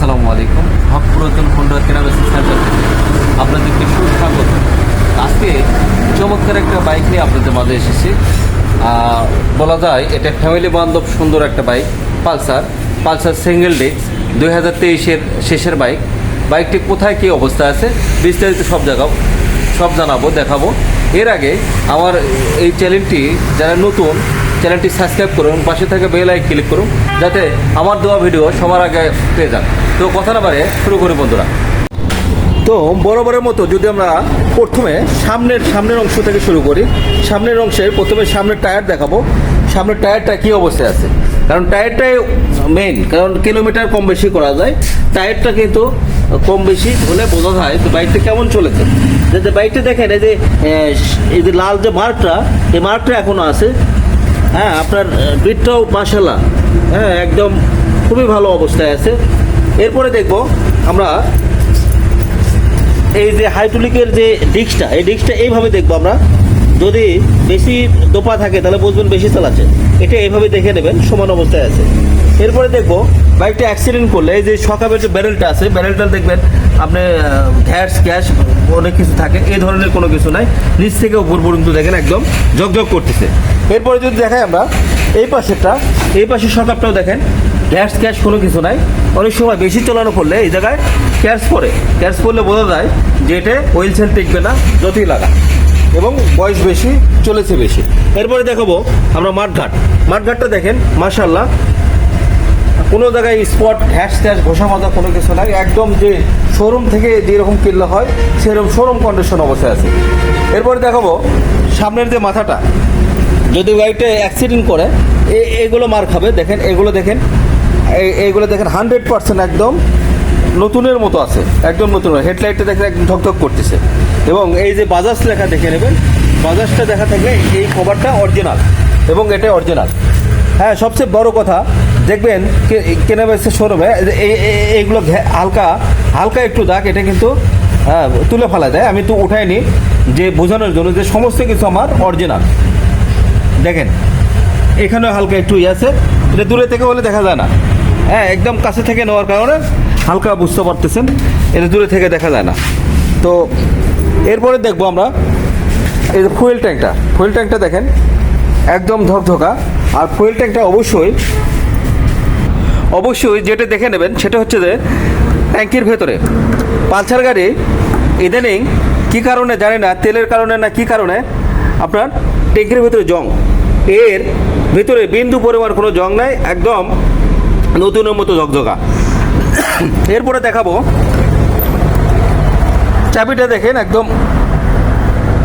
আসসালামু আলাইকুম। হক পুরাতন হোন্ডা কেনাবেচা সেন্টার আপনাদেরকে সুস্বাগত। আজকে চমৎকার একটা বাইক নিয়ে আপনাদের মাঝে এসেছি। বলা যায়, এটা ফ্যামিলি বান্ধব সুন্দর একটা bike, Pulsar. Pulsar single disc দুই হাজার তেইশের শেষের বাইক। বাইকটি কোথায়, কী অবস্থা আছে, বিস্তারিত সব জায়গাও সব জানাব, দেখাবো। এর আগে আমার এই চ্যানেলটি যারা নতুন চ্যানেলটি সাবস্ক্রাইব করুন, পাশে থেকে বেল আই ক্লিক করুন, যাতে আমার দেওয়া ভিডিও সবার আগে পেয়ে যান। তো কথা না বারে শুরু করি বন্ধুরা। তো বরাবরের মতো যদি আমরা প্রথমে সামনের সামনের অংশ থেকে শুরু করি, সামনের অংশে প্রথমে সামনের টায়ার দেখাবো। সামনের টায়ারটা কী অবস্থায় আছে? কারণ টায়ারটাই মেইন কারণ কিলোমিটার কম বেশি করা যায়। টায়ারটা কিন্তু কম বেশি হলে বোঝা যায় তো বাইকটা কেমন চলেছে। যে বাইকটা দেখেন, এই যে এই যে লাল যে মার্কটা, এই মার্কটা এখনও আছে। হ্যাঁ আপনার বিটটাও মাসালা হ্যাঁ একদম খুবই ভালো অবস্থায় আছে। এরপরে দেখব আমরা এই যে হাইড্রোলিকের যে ডিস্কটা, এই ডিস্কটা এইভাবে দেখব আমরা। যদি বেশি দোপা থাকে, তাহলে বুঝবেন বেশি চালাচ্ছে। এটা এইভাবে দেখে নেবেন, সমান অবস্থায় আছে। এরপরে দেখব, বাইকটা অ্যাক্সিডেন্ট করলে, এই যে সকাবের যে ব্যারেলটা আছে ব্যারেলটা দেখবেন, আপনি গ্যাস গ্যাস অনেক কিছু থাকে, এই ধরনের কোনো কিছু নাই। নিচ থেকে উপর পর্যন্ত দেখেন একদম জগজগ করতেছে। এরপরে যদি দেখাই আমরা, এই পাশেরটা, এই পাশের সকাপটাও দেখেন গ্যাস ক্যাশ কোনো কিছু নাই। অনেক সময় বেশি চলানো করলে এই জায়গায় ক্যাশ পড়ে। ক্যাশ পড়লে বোঝা যায় যে এটা ওয়েল সেল টিকবে না, যতই লাগা এবং বয়স বেশি, চলেছে বেশি। এরপরে দেখাবো আমরা মাঠঘাট। মাঠঘাটটা দেখেন মাশাল্লাহ কোনো জায়গায় স্পট হ্যাশ ট্যাশ ঘষা কোনো কিছু নাই। একদম যে শোরুম থেকে যেরকম কিনলে হয়, সেরকম শোরুম কন্ডিশন অবস্থায় আছে। এরপরে দেখাবো সামনের যে মাথাটা। যদি গাড়িটা অ্যাক্সিডেন্ট করে এগুলো মার খাবে। দেখেন, এগুলো দেখেন এই- এইগুলো দেখেন হান্ড্রেড পার্সেন্ট একদম নতুনের মতো আছে একদম নতুন হেডলাইটটা দেখেন একদম ঠকঠক করতেছে। এবং এই যে বাজাজ লেখা দেখে নেবেন বাজাজটা দেখা থাকলে এই কভারটা অরিজিনাল এবং এটা অরিজিনাল হ্যাঁ সবচেয়ে বড় কথা দেখবেন কেনা বেচে শোরুমে এই এই- এইগুলো হালকা হালকা একটু দাগ এটা কিন্তু হ্যাঁ, তুলে ফেলা দেয়। আমি তো উঠাইনি যে বোঝানোর জন্য যে সমস্ত কিছু আমার অরিজিনাল দেখেন এখানে হালকা একটু ইয়ে আছে এটা দূরে থেকে হলে দেখা যায় না। হ্যাঁ একদম কাছে থেকে নেওয়ার কারণে হালকা বুঝতে পারতেছেন, এটা দূরে থেকে দেখা যায় না। তো এরপরে দেখব আমরা, এই যে ফুয়েল ট্যাঙ্কটা ফুয়েল ট্যাঙ্কটা দেখেন, একদম ধকধকা। আর ফুয়েল ট্যাঙ্কটা অবশ্যই অবশ্যই যেটা দেখে নেবেন, সেটা হচ্ছে যে ট্যাঙ্কির ভেতরে। পালসার গাড়ি, ইদানিং কী কারণে জানি না, তেলের কারণে না কী কারণে, আপনার ট্যাঙ্কির ভেতরে জং। এর ভেতরে বিন্দু পরিমাণ কোনো জং নাই, একদম নতুনের মতো ঝকঝকা এরপরে দেখাবো। চাবিটা দেখেন একদম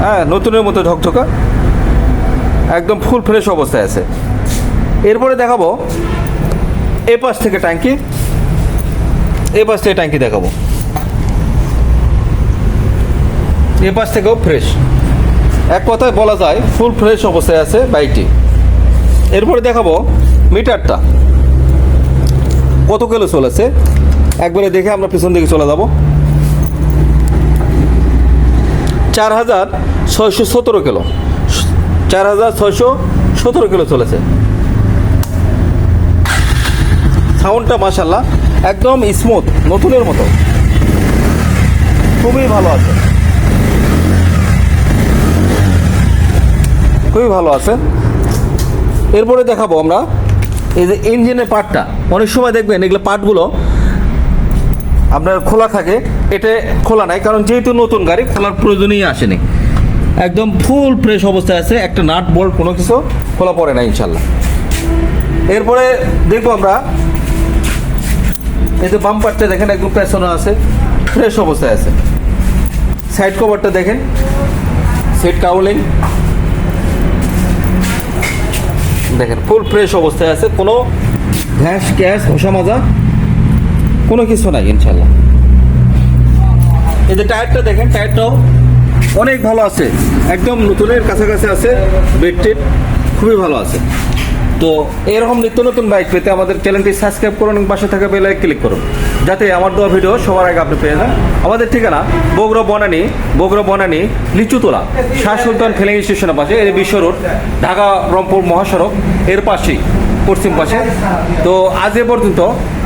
হ্যাঁ নতুনের মতো ঝকঝকা একদম ফুল ফ্রেশ অবস্থায় আছে। এরপরে দেখাবো এ পাশ থেকে ট্যাঙ্কি এ পাশ থেকে ট্যাঙ্কি দেখাবো। এ পাশ থেকেও ফ্রেশ এক কথায় বলা যায় ফুল ফ্রেশ অবস্থায় আছে বাইকটি। এরপরে দেখাবো, মিটারটা। কত কিলো চলেছে? একবারে দেখে আমরা পিছন দিকে চলে যাব। চার হাজার ছয়শো সতেরো কিলো। চার হাজার ছয়শো সতেরো কিলো চলেছে। সাউন্ডটা মাসাল্লাহ একদম স্মুথ নতুনের মতো। খুবই ভালো আছে। খুবই ভালো আছে। এরপরে দেখাবো আমরা। এই যে ইঞ্জিনের পার্টটা অনেক সময় দেখবেন এগুলো পার্টগুলো আপনার খোলা থাকে, এটা খোলা নাই, কারণ যেহেতু নতুন গাড়ি, খোলার প্রয়োজনই আসেনি। একদম ফুল ফ্রেশ অবস্থায় আছে, একটা নাট বোল্ট কোনো কিছু খোলা পড়ে না ইনশাল্লাহ। এরপরে দেখব আমরা, এই যে বাম্পারটা দেখেন, একদম পেছনে আছে ফ্রেশ অবস্থায় আছে। সাইড কভারটা দেখেন সেট কাউলিং দেখেন ফুল ফ্রেশ অবস্থায় আছে, কোনো ঘ্যাস ক্যাশ ঘষা মাজা। কোনো কিছু নাই ইনশাল্লাহ এই যে টায়ারটা দেখেন, টায়ারটাও অনেক ভালো আছে। একদম নতুনের কাছাকাছি আছে বেডটিট খুবই ভালো আছে। তো এরকম নিত্য নতুন বাইক পেতে আমাদের চ্যানেলটি সাবস্ক্রাইব করুন এবং পাশে থাকা বেল ক্লিক করুন। যাতে আমার দেওয়া ভিডিও সবার আগে আপনি পেয়ে যান। আমাদের ঠিকানা বগুড়া বনানী বগুড়া বনানী, লিচুতলা, শাহ সুলতান ফিলিং স্টেশনের পাশে, এর বিশ্ব রোড ঢাকা, রংপুর মহাসড়ক, এর পাশেই, পশ্চিম পাশে। তো আজ এ পর্যন্ত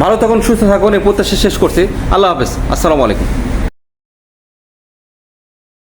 ভালো থাকুন, সুস্থ থাকুন, এই প্রত্যাশা শেষ করছি। আল্লাহ হাফেজ। আসসালামু আলাইকুম।